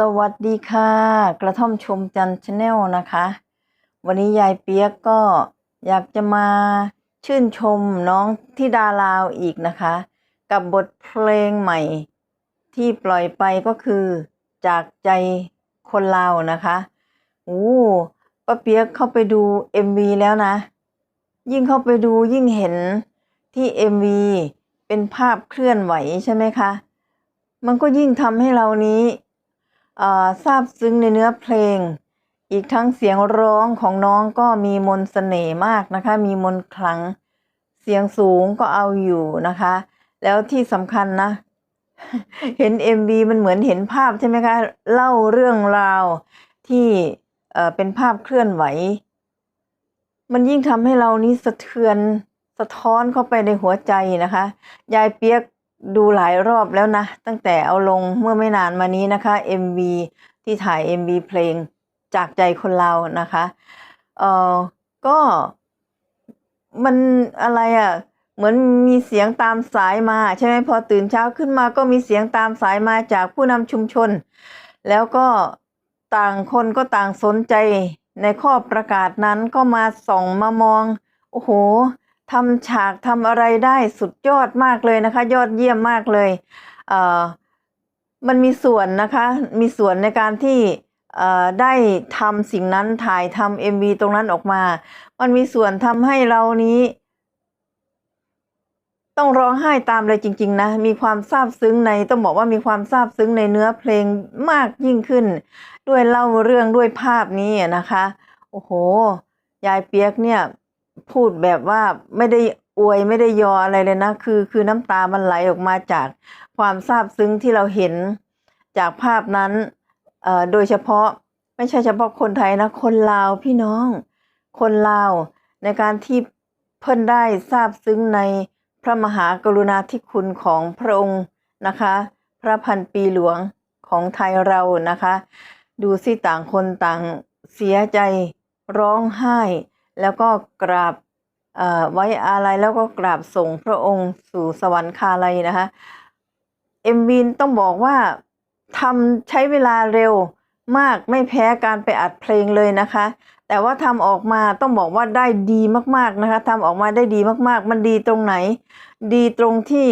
สวัสดีค่ะ กระท่อมชมจันชาแนลนะคะ วันนี้ยายเปียกก็อยากจะมาชื่นชมน้องที่ดาลาวอีกนะคะ กับบทเพลงใหม่ ที่ปล่อยไปก็คือจากใจคนลาวนะคะโอ้ป้าเปียกเข้าไปดู MV แล้วนะ ยิ่งเข้าไปดูยิ่งเห็นที่ MV เป็นภาพเคลื่อนไหวใช่ไหมคะ มันก็ยิ่งทำให้เรานี้ ซาบซึ้งในเนื้อเพลง อีกทั้งเสียงร้องของน้องก็มีมนต์เสน่ห์มากนะคะ มีมนต์ขลัง เสียงสูงก็เอาอยู่นะคะ แล้วที่สำคัญนะ เห็น MV มันเหมือนเห็นภาพใช่ไหมคะ เล่าเรื่องราวที่เอ่อเป็นภาพเคลื่อนไหว มันยิ่งทำให้เรานี้สะเทือนสะท้อนเข้าไปในหัวใจนะคะ ยายเปียก ดูหลายรอบแล้วนะ ตั้งแต่เอาลงเมื่อไม่นานมานี้นะคะ MV ที่ถ่าย MV เพลงจากใจคนเรานะคะเออก็มันอะไรอะ่ะเหมือนมีเสียงตามสายมาใช่ไหมพอตื่นเช้าขึ้นมาก็มีเสียงตามสายมาจากผู้นำชุมชน แล้วก็ต่างคนก็ต่างสนใจในข้อประกาศนั้นก็มาส่องมามอง โอ้โห ทำฉากทำอะไรได้สุดยอดมากเลยนะคะ ยอดเยี่ยมมากเลยเอ่อมันมีส่วนนะคะ มีส่วนในการที่ได้ทำสิ่งนั้นถ่ายทำเอ็มวีตรงนั้นออกมา มันมีส่วนทำให้เรานี้ ต้องร้องไห้ตามเลยจริง ๆ นะ มีความซาบซึ้งในต้องบอกว่ามีความซาบซึ้งในเนื้อเพลงมากยิ่งขึ้น ด้วยเล่าเรื่องด้วยภาพนี้นะคะ โอ้โห ยายเปียกเนี่ย พูดแบบว่าไม่ได้อวยไม่ได้ยออะไรเลยนะ คือคือน้ำตามันไหลออกมาจากความซาบซึ้งที่เราเห็นจากภาพนั้นเอ่อโดยเฉพาะไม่ใช่เฉพาะคนไทยนะ คนลาวพี่น้อง คนลาวในการที่เพิ่นได้ทราบซึ้งในพระมหากรุณาธิคุณของพระองค์นะคะ พระพันปีหลวงของไทยเรานะคะ ดูสิต่างคนต่างเสียใจร้องไห้ แล้วก็กราบเอ่อไว้อาลัยแล้วก็กราบส่งพระองค์สู่สวรรคาลัยนะคะเอ็มวีต้องบอกว่าทำใช้เวลาเร็วมากไม่แพ้การไปอัดเพลงเลยนะคะ แต่ว่าทำออกมาต้องบอกว่าได้ดีมากๆนะคะทำออกมาได้ดีมากๆ มันดีตรงไหน ดีตรงที่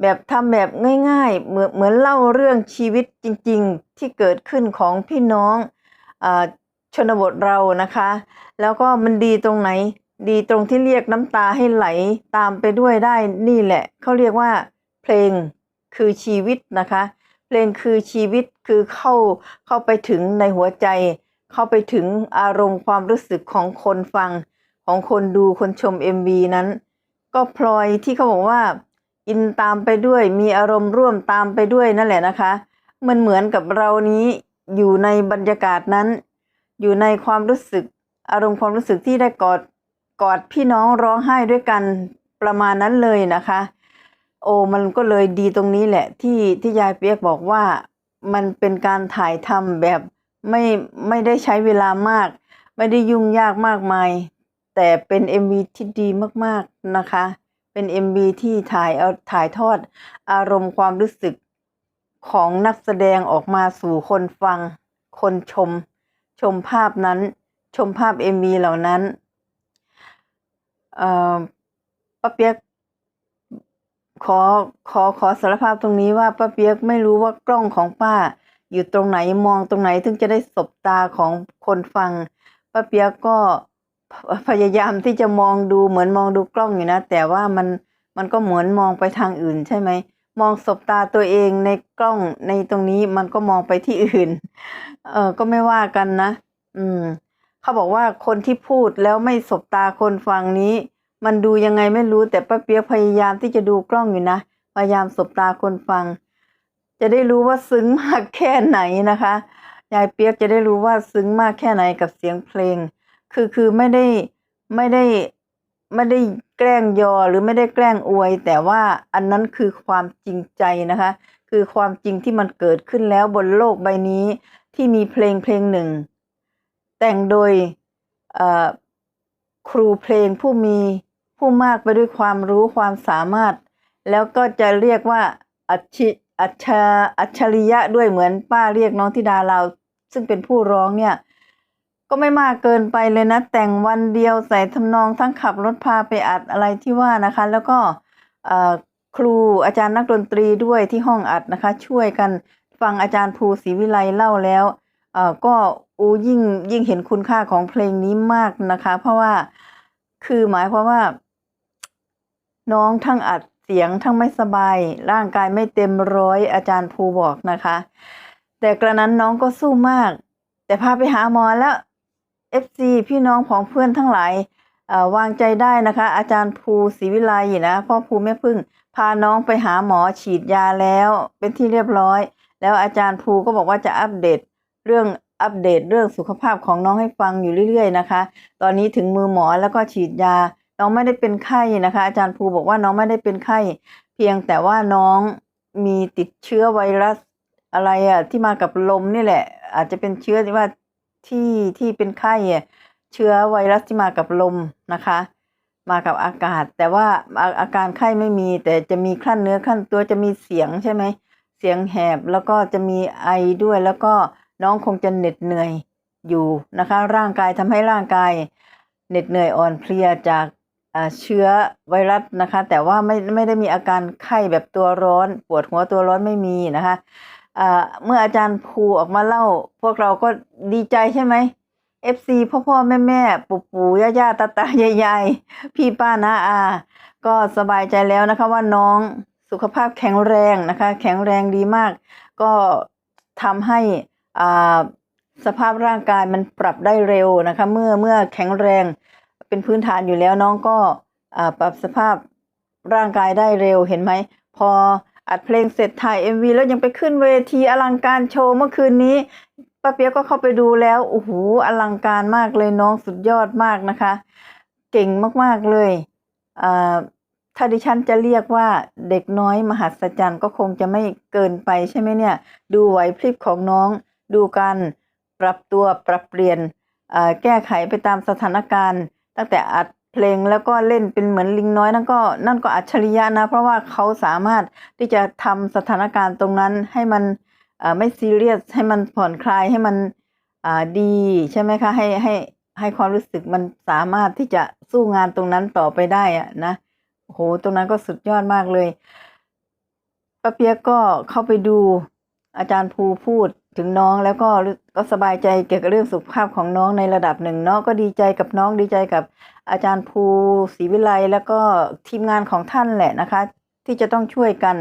แบบทำแบบง่ายๆ เหมือนเหมือนเล่าเรื่องชีวิตจริง ๆ ที่เกิดขึ้นของพี่น้องอ ชนบทเรานะคะ แล้วก็มันดีตรงไหน ดีตรงที่เรียกน้ำตาให้ไหลตามไปด้วยได้นี่แหละเขาเรียกว่า เพลงคือชีวิตนะคะ เพลงคือชีวิตคือเข้าเข้าไปถึงในหัวใจ เข้าไปถึงอารมณ์ความรู้สึกของคนฟัง ของคนดูคนชม MV นั้น ก็พลอยที่เขาบอกว่าอินตามไปด้วยมีอารมณ์ร่วมตามไปด้วยนั่นแหละนะคะ มันเหมือนกับเรานี้อยู่ในบรรยากาศนั้น อยู่ในความรู้สึก อารมณ์ความรู้สึกที่ได้กอดกอดพี่น้องร้องไห้ด้วยกันประมาณนั้นเลยนะคะ โอ้มันก็เลยดีตรงนี้แหละ ที่ที่ยายเปียกบอกว่ามันเป็นการถ่ายทำแบบไม่ไม่ได้ใช้เวลามาก ไม่ได้ยุ่งยากมากมาย แต่เป็น MV ที่ดีมากๆนะคะ เป็น MV ที่ถ่ายเอาถ่ายทอดอารมณ์ความรู้สึกของนักแสดงออกมาสู่คนฟังคนชม ชมภาพนั้น ชมภาพ MV เหล่านั้นเอ่อป้าเปียกขอขอขอสารภาพตรงนี้ว่าป้าเปียกไม่รู้ว่ากล้องของป้า อยู่ตรงไหนมองตรงไหนถึงจะได้สบตาของคนฟังป้าเปียกก็พยายามที่จะมองดูเหมือนมองดูกล้องอยู่นะ แต่ว่ามันมันก็เหมือนมองไปทางอื่นใช่ไหม มองสบตาตัวเองในกล้องในตรงนี้มันก็มองไปที่อื่น เออก็ไม่ว่ากันนะ อืม เขาบอกว่าคนที่พูดแล้วไม่สบตาคนฟังนี้ มันดูยังไงไม่รู้แต่ป้าเปียกพยายามที่จะดูกล้องอยู่นะ พยายามสบตาคนฟัง จะได้รู้ว่าซึ้งมากแค่ไหนนะคะ ยายเปียกจะได้รู้ว่าซึ้งมากแค่ไหนกับเสียงเพลง คือคือไม่ได้ไม่ได้ ไม่ได้แกล้งยอหรือไม่ได้แกล้งอวย แต่ว่าอันนั้นคือความจริงใจนะคะ คือความจริงที่มันเกิดขึ้นแล้วบนโลกใบนี้ ที่มีเพลงเพลงหนึ่ง แต่งโดยครูเพลงผู้มีผู้มากไปด้วยความรู้ความสามารถ แล้วก็จะเรียกว่าอาชีอัจฉอัจฉริยะด้วยเหมือนป้าเรียกน้องธิดาเรา ซึ่งเป็นผู้ร้องเนี่ย ก็ไม่มากเกินไปเลยนะ แต่งวันเดียวใส่ทำนองทั้งขับรถพาไปอัดอะไรที่ว่านะคะ แล้วก็ครูอาจารย์นักดนตรีด้วยที่ห้องอัดนะคะ ช่วยกันฟังอาจารย์ภูศรีวิไลเล่าแล้วก็อูยิ่งยิ่งเห็นคุณค่าของเพลงนี้มากนะคะ เพราะว่าคือหมายความว่า น้องทั้งอัดเสียงทั้งไม่สบาย ร่างกายไม่เต็มร้อยอาจารย์ภูบอกนะคะ แต่กระนั้นน้องก็สู้มาก แต่พาไปหาหมอแล้ว FC พี่น้องของเพื่อนทั้งหลายวางใจได้นะคะ อาจารย์ภูศรีวิไลนะพ่อภูแม่พึ่ง พาน้องไปหาหมอฉีดยาแล้วเป็นที่เรียบร้อย แล้วอาจารย์ภูก็บอกว่าจะอัปเดตเรื่องอัปเดตเรื่องสุขภาพของน้องให้ฟังอยู่เรื่อยๆนะคะ ตอนนี้ถึงมือหมอแล้วก็ฉีดยา น้องไม่ได้เป็นไข้นะคะ อาจารย์ภูบอกว่าน้องไม่ได้เป็นไข้ เพียงแต่ว่าน้องมีติดเชื้อไวรัสอะไรอะที่มากับลมนี่แหละ อาจจะเป็นเชื้อที่ว่า ที่ที่เป็นไข้เชื้อไวรัสที่มากับลมนะคะ มากับอากาศ แต่ว่าอาการไข้ไม่มี แต่จะมีคลั่นเนื้อคลั่นตัวจะมีเสียงใช่ไหมเสียงแหบแล้วก็จะมีไอด้วยแล้วก็น้องคงจะเหน็ดเหนื่อยอยู่นะคะ ร่างกายทำให้ร่างกายเหน็ดเหนื่อยอ่อนเพลียจากเชื้อไวรัสนะคะ แต่ว่าไม่ไม่ได้มีอาการไข้แบบตัวร้อน ปวดหัวตัวร้อนไม่มีนะคะ เมื่ออาจารย์ภูออกมาเล่า พวกเราก็ดีใจใช่ไหม FC พ่อพ่อแม่แม่ปู่ปู่ย่าย่าตาตายายยายพี่ป้าน้าอา ก็สบายใจแล้วนะคะว่าน้องสุขภาพแข็งแรงนะคะ แข็งแรงดีมาก ก็ทำให้อ่าสภาพร่างกายมันปรับได้เร็วนะคะ เมื่อเมื่อแข็งแรงเป็นพื้นฐานอยู่แล้วน้องก็อ่าปรับสภาพร่างกายได้เร็วเห็นไหม พอ อัดเพลงเสร็จถ่าย MV แล้วยังไปขึ้นเวทีอลังการโชว์เมื่อคืนนี้ป้าเปียกก็เข้าไปดูแล้วโอ้โหอลังการมากเลยน้องสุดยอดมากนะคะ เก่งมากๆเลยอ่าถ้าดิฉันจะเรียกว่าเด็กน้อยมหัศจรรย์ก็คงจะไม่เกินไปใช่ไหมเนี่ย ดูไหวพริบของน้องดูการปรับตัวปรับเปลี่ยนอ่าแก้ไขไปตามสถานการณ์ ตั้งแต่อัด เพลงแล้วก็เล่นเป็นเหมือนลิงน้อยนั่นก็นั่นก็อัจฉริยะนะ เพราะว่าเขาสามารถที่จะทำสถานการณ์ตรงนั้นให้มันไม่ซีเรียสให้มันผ่อนคลายให้มันดีใช่ไหมคะให้ให้ให้ความรู้สึกมันสามารถที่จะสู้งานตรงนั้นต่อไปได้อะนะโอ้โหตรงนั้นก็สุดยอดมากเลยป้าเปียกก็เข้าไปดูอาจารย์ภูพูด ถึงน้องแล้วก็ก็สบายใจเกี่ยวกับเรื่องสุขภาพของน้องในระดับหนึ่งเนาะก็ดีใจกับน้องดีใจกับอาจารย์ภูศรีวิไลแล้วก็ทีมงานของท่านแหละนะคะ ที่จะต้องช่วยกัน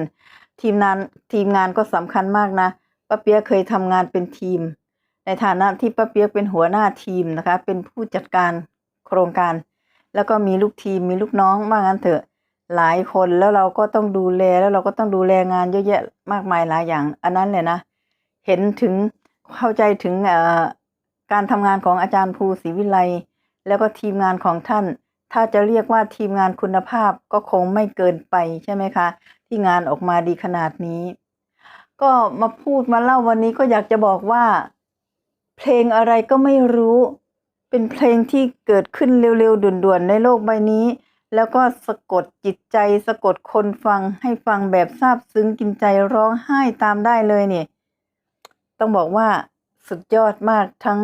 ทีมงานทีมงานก็สำคัญมากนะป้าเปียกเคยทำงานเป็นทีม ในฐานะที่ป้าเปียกเป็นหัวหน้าทีมนะคะ เป็นผู้จัดการโครงการ แล้วก็มีลูกทีมมีลูกน้องว่างั้นเถอะหลายคนแล้วเราก็ต้องดูแลแล้วเราก็ต้องดูแลงานเยอะแยะมากมายหลายอย่าง อันนั้นเลยนะ เห็นถึงเข้าใจถึงการทำงานของอาจารย์ภูศรีวิไลแล้วก็ทีมงานของท่าน ถ้าจะเรียกว่าทีมงานคุณภาพก็คงไม่เกินไปใช่ไหมคะ ที่งานออกมาดีขนาดนี้ ก็มาพูดมาเล่าวันนี้ก็อยากจะบอกว่า เพลงอะไรก็ไม่รู้ เป็นเพลงที่เกิดขึ้นเร็วๆด่วนๆในโลกใบนี้ แล้วก็สะกดจิตใจ สะกดคนฟังให้ฟังแบบซาบซึ้งกินใจร้องไห้ตามได้เลยเนี่ย ต้องบอกว่าสุดยอดมากทั้ง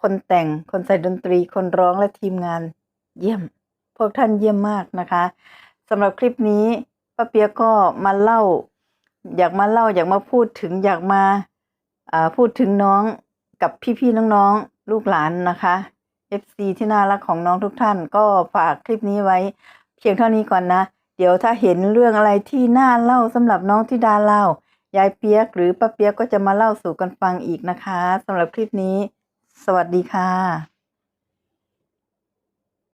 คนแต่งคนใส่ดนตรีคนร้องและทีมงานเยี่ยม พวกท่านเยี่ยมมากนะคะสำหรับคลิปนี้ป้าเปียกก็มาเล่า อยากมาเล่าอยากมาพูดถึงอยากมาอ่าพูดถึงน้องกับพี่ๆน้องๆลูกหลานนะคะ FC ที่น่ารักของน้องทุกท่าน ก็ฝากคลิปนี้ไว้ เพียงเท่านี้ก่อนนะ เดี๋ยวถ้าเห็นเรื่องอะไรที่น่าเล่าสำหรับน้องที่ดาเล่า ยายเปียกหรือป้าเปียกก็จะมาเล่าสู่กันฟังอีกนะคะสำหรับคลิปนี้ สวัสดีค่ะ